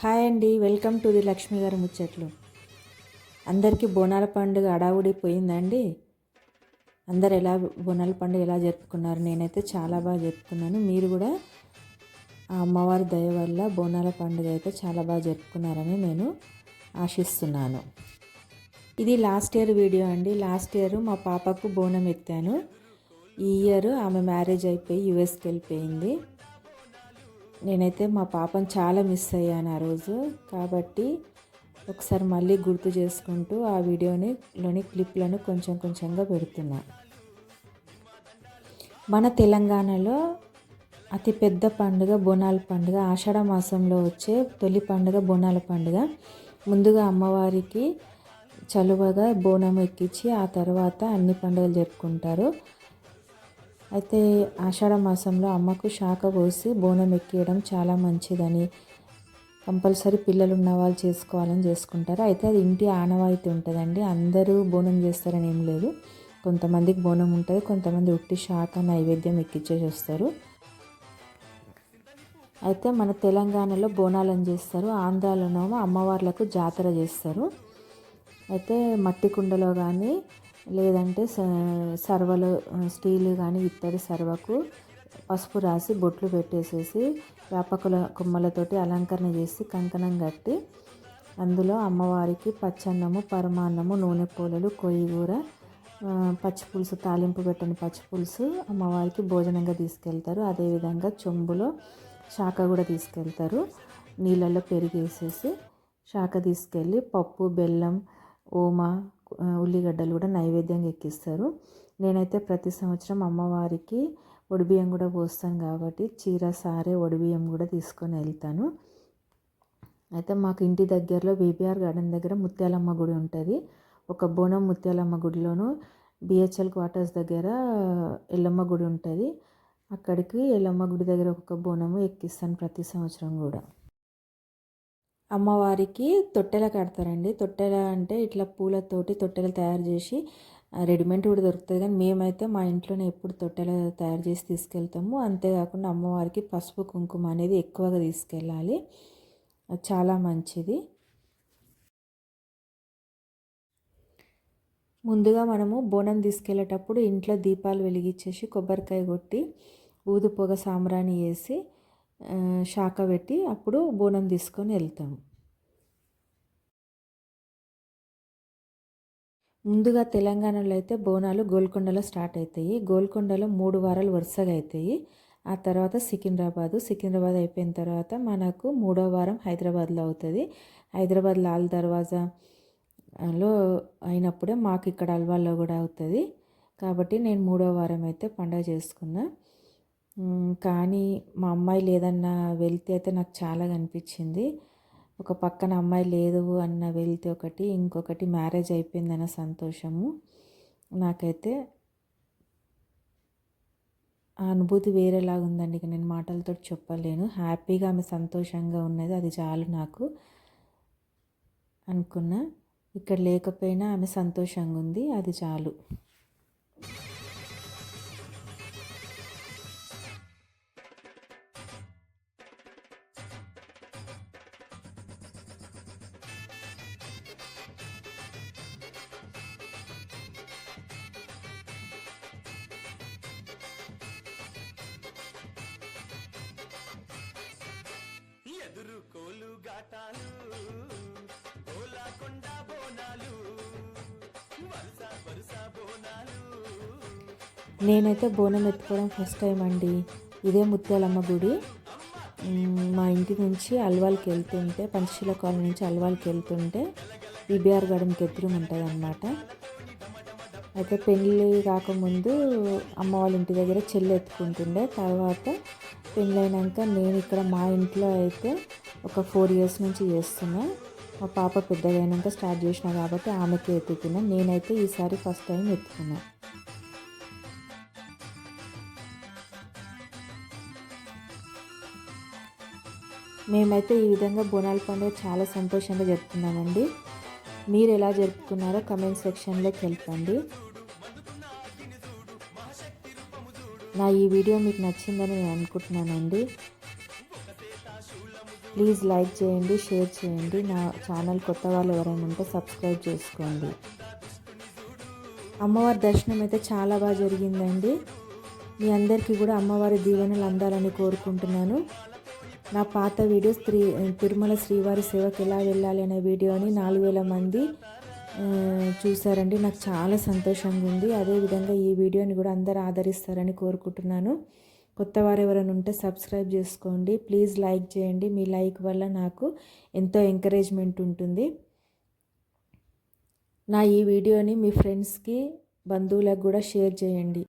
Hi అండి welcome to the Lakshmi గారి ముచ్చట్లు. అందరికీ బోనాల పండుగ అడావుడి పోయిందండి. అందరు ఎలా బోనాల పండుగ ఎలా జరుపుకున్నారు నేనైతే చాలా బాగా జరుపుకున్నాను. మీరు కూడా? ఆ అమ్మవారి దయ వల్ల బోనాల పండుగ అయితే చాలా బాగా జరుపుకున్నారని నేను ఆశిస్తున్నాను. ఇది లాస్ట్ ఇయర్ వీడియో అండి. లాస్ట్ ఇయర్ మా పాపకు బోనం ఎత్తాను ఈ ఇయర్ ఆమె మ్యారేజ్ అయిపోయి యుఎస్కి వెళ్ళిపోయింది. నేనైతే మా పాపను చాలా మిస్ అయ్యాను ఆ రోజు. కాబట్టి ఒకసారి మళ్ళీ గుర్తు చేసుకుంటూ ఆ వీడియోని లోని క్లిప్లను కొంచెం కొంచెంగా పెడుతున్నా. మన తెలంగాణలో అతిపెద్ద పండుగ బోనాల పండుగ ఆషాఢ మాసంలో వచ్చే తొలి పండుగ బోనాల పండుగ. ముందుగా అమ్మవారికి చలువగా బోనం ఎక్కించి ఆ తర్వాత అన్ని పండుగలు జరుపుకుంటారు. అయితే ఆషాఢ మాసంలో అమ్మకు శాఖ పోసి బోనం ఎక్కియడం చాలా మంచిదని. కంపల్సరీ పిల్లలు ఉన్న వాళ్ళు చేసుకోవాలని చేసుకుంటారు. అయితే అది ఇంటి ఆనవాయితీ ఉంటుందండి. అందరూ బోనం చేస్తారని ఏం లేదు. కొంతమందికి బోనం ఉంటుంది కొంతమంది ఉట్టి శాఖ నైవేద్యం ఎక్కించేసి వస్తారు. అయితే మన తెలంగాణలో బోనాలను చేస్తారు. ఆంధ్రాలోనేమో అమ్మవార్లకు జాతర చేస్తారు. అయితే మట్టి కుండలో కానీ లేదంటే సర్వలు స్టీల్ కానీ ఇత్తడి సర్వకు పసుపు రాసి బొట్లు పెట్టేసేసి వేపకుల కొమ్మలతోటి అలంకరణ చేసి కంకణం కట్టి అందులో అమ్మవారికి పచ్చన్నము పరమాన్నము నూనె పూలలు కొయ్యగూర పచ్చి పులుసు తాలింపు పెట్టని పచ్చి పులుసు అమ్మవారికి భోజనంగా తీసుకెళ్తారు. అదేవిధంగా చెంబులో శాఖ కూడా తీసుకెళ్తారు. నీళ్ళల్లో పెరిగేసేసి శాఖ తీసుకెళ్ళి పప్పు బెల్లం ఓమా ఉల్లిగడ్డలు కూడా నైవేద్యంగా ఎక్కిస్తారు. నేనైతే ప్రతి సంవత్సరం అమ్మవారికి ఒడిబియ్యం కూడా పోస్తాను కాబట్టి చీర సారే ఒడిబియ్యం కూడా తీసుకొని వెళ్తాను. అయితే మాకు ఇంటి దగ్గరలో బీబీఆర్ గార్డెన్ దగ్గర ముత్యాలమ్మ గుడి ఉంటుంది. ఒక బోనం ముత్యాలమ్మ గుడిలోను బిహెచ్ఎల్ క్వార్టర్స్ దగ్గర ఎల్లమ్మ గుడి ఉంటుంది. అక్కడికి ఎల్లమ్మ గుడి దగ్గర ఒక బోనము ఎక్కిస్తాను ప్రతి సంవత్సరం కూడా. అమ్మవారికి తొట్టెల కడతారండి. తొట్టెల అంటే ఇట్లా పూలతోటి తొట్టెలు తయారు చేసి రెడీమేడ్ కూడా దొరుకుతుంది కానీ మేమైతే మా ఇంట్లోనే ఎప్పుడు తొట్టెలు తయారు చేసి తీసుకెళ్తాము. అంతేకాకుండా అమ్మవారికి పసుపు కుంకుమ అనేది ఎక్కువగా తీసుకెళ్ళాలి. చాలా మంచిది. ముందుగా మనము బోనం తీసుకెళ్ళేటప్పుడు ఇంట్లో దీపాలు వెలిగించేసి కొబ్బరికాయ కొట్టి ఊదు పొగ సాంబ్రాణి వేసి శాఖ పెట్టి అప్పుడు బోనం తీసుకొని వెళ్తాము. ముందుగా తెలంగాణలో అయితే బోనాలు గోల్కొండలో స్టార్ట్ అవుతాయి గోల్కొండలో మూడు వారాలు వరుసగా అవుతాయి ఆ తర్వాత సికింద్రాబాదు. సికింద్రాబాద్ అయిపోయిన తర్వాత మనకు మూడో వారం హైదరాబాద్లో అవుతుంది. హైదరాబాద్ లాల్ దర్వాజాలో అయినప్పుడే మాకు ఇక్కడ అల్వాల్లో కూడా అవుతుంది. కాబట్టి నేను మూడో వారం అయితే పండగ చేసుకున్నా. కానీ మా అమ్మాయి లేదన్నా వెళ్తే అయితే నాకు చాలా కనిపించింది. ఒక పక్కన అమ్మాయి లేదు అన్న వెళ్తే ఒకటి ఇంకొకటి మ్యారేజ్ అయిపోయిందన్న సంతోషము. నాకైతే ఆ అనుభూతి వేరేలాగా ఉందండి. ఇక నేను మాటలతో చెప్పలేను. హ్యాపీగా ఆమె సంతోషంగా ఉన్నది. అది చాలు నాకు అనుకున్నా. ఇక్కడ లేకపోయినా ఆమె సంతోషంగా ఉంది. అది చాలు. నేనైతే బోనం ఎత్తుకోవడం ఫస్ట్ టైం అండి. ఇదే ముత్యాలమ్మ గుడి. మా ఇంటి నుంచి అల్వాల్కి వెళ్తుంటే పంచశీల కాలనీ నుంచి అల్వాల్కి వెళ్తుంటే ఈబీఆర్ గార్డెన్కి ఎదురు ఉంటుంది అనమాట అయితే పెళ్ళి కాకముందు అమ్మ వాళ్ళ ఇంటి దగ్గర చెల్లి ఎత్తుకుంటుండే. తర్వాత పెళ్ళైనాక నేను ఇక్కడ మా ఇంట్లో అయితే ఒక ఫోర్ ఇయర్స్ నుంచి చేస్తున్నా. మా పాప పెద్దగా అయినాక స్టార్ట్ చేసిన కాబట్టి ఆమెకి ఎత్తుకున్నా నేనైతే ఈసారి ఫస్ట్ టైం ఎత్తుకున్నాను మేమైతే ఈ విధంగా బోనాల పండుగ చాలా సంతోషంగా జరుపుకున్నామండి. మీరు ఎలా జరుపుకున్నారో కమెంట్ సెక్షన్లోకి వెళ్ళండి నా ఈ వీడియో మీకు నచ్చిందని నేను అనుకుంటున్నానండి. ప్లీజ్ లైక్ చేయండి షేర్ చేయండి. నా ఛానల్ కొత్త వాళ్ళు ఎవరైనా ఉంటే సబ్స్క్రైబ్ చేసుకోండి. అమ్మవారి దర్శనం అయితే చాలా బాగా జరిగిందండి. మీ అందరికీ కూడా అమ్మవారి దీవెనలు అందాలని కోరుకుంటున్నాను. నా పాత వీడియోస్ శ్రీ తిరుమల శ్రీవారి సేవకు ఎలా వెళ్ళాలి అనే వీడియోని నాలుగు వేల మంది చూసారండి నాకు చాలా సంతోషంగా ఉంది. అదేవిధంగా ఈ వీడియోని కూడా అందరూ ఆదరిస్తారని కోరుకుంటున్నాను. కొత్త వారు ఎవరైనా ఉంటే సబ్స్క్రైబ్ చేసుకోండి. ప్లీజ్ లైక్ చేయండి. మీ లైక్ వల్ల నాకు ఎంతో ఎంకరేజ్మెంట్ ఉంటుంది. నా ఈ వీడియోని మీ ఫ్రెండ్స్కి బంధువులకు కూడా షేర్ చేయండి.